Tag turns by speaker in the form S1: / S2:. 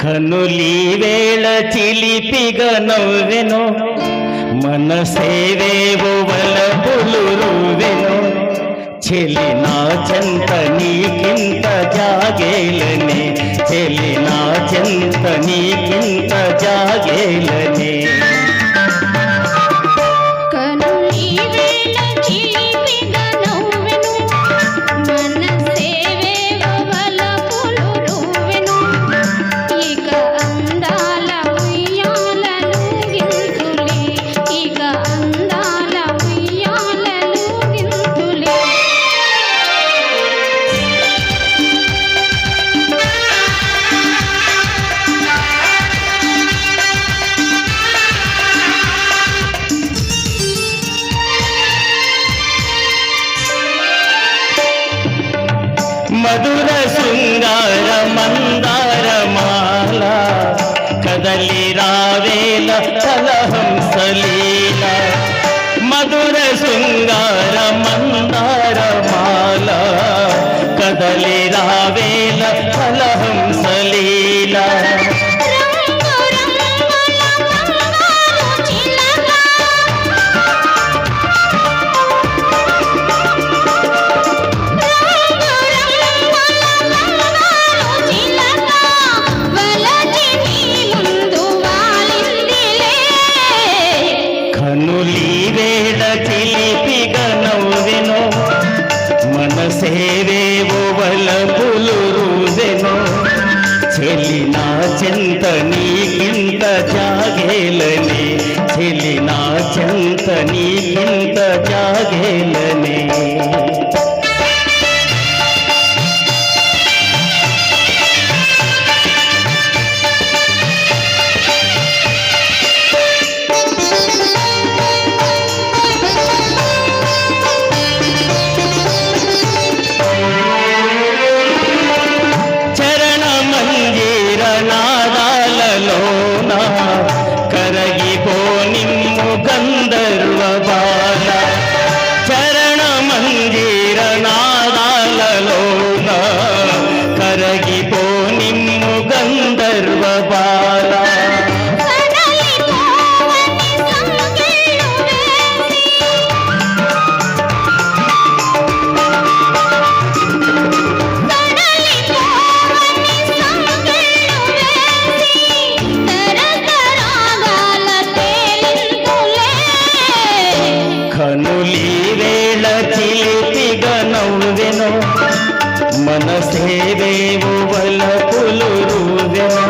S1: కనులి వేళ చిలిపిగ నవ్వెను మనసేవేవో వలపులు రువెను చెలి నా చెంత నీకింత జాగేలనే. చెలి నా చెంత నీకింత జాగేలనే. మధుర శృంగార మందార మాల. కదలి రావేల కలహంసలీల మధుర శృంగార మందార మాల. కదలి రావేల
S2: కలహం
S1: కనులి చిలిపిగా చిలిపిగ నవ్వెను మనసేవేవో వలపులు రుదెను చెలి నా చెంత నీకింత జాగేలనే చెలి నా చెంత నీకింత జాగేలనే la నవ్వెనో మనసే దేవు వలపులు రూవెనో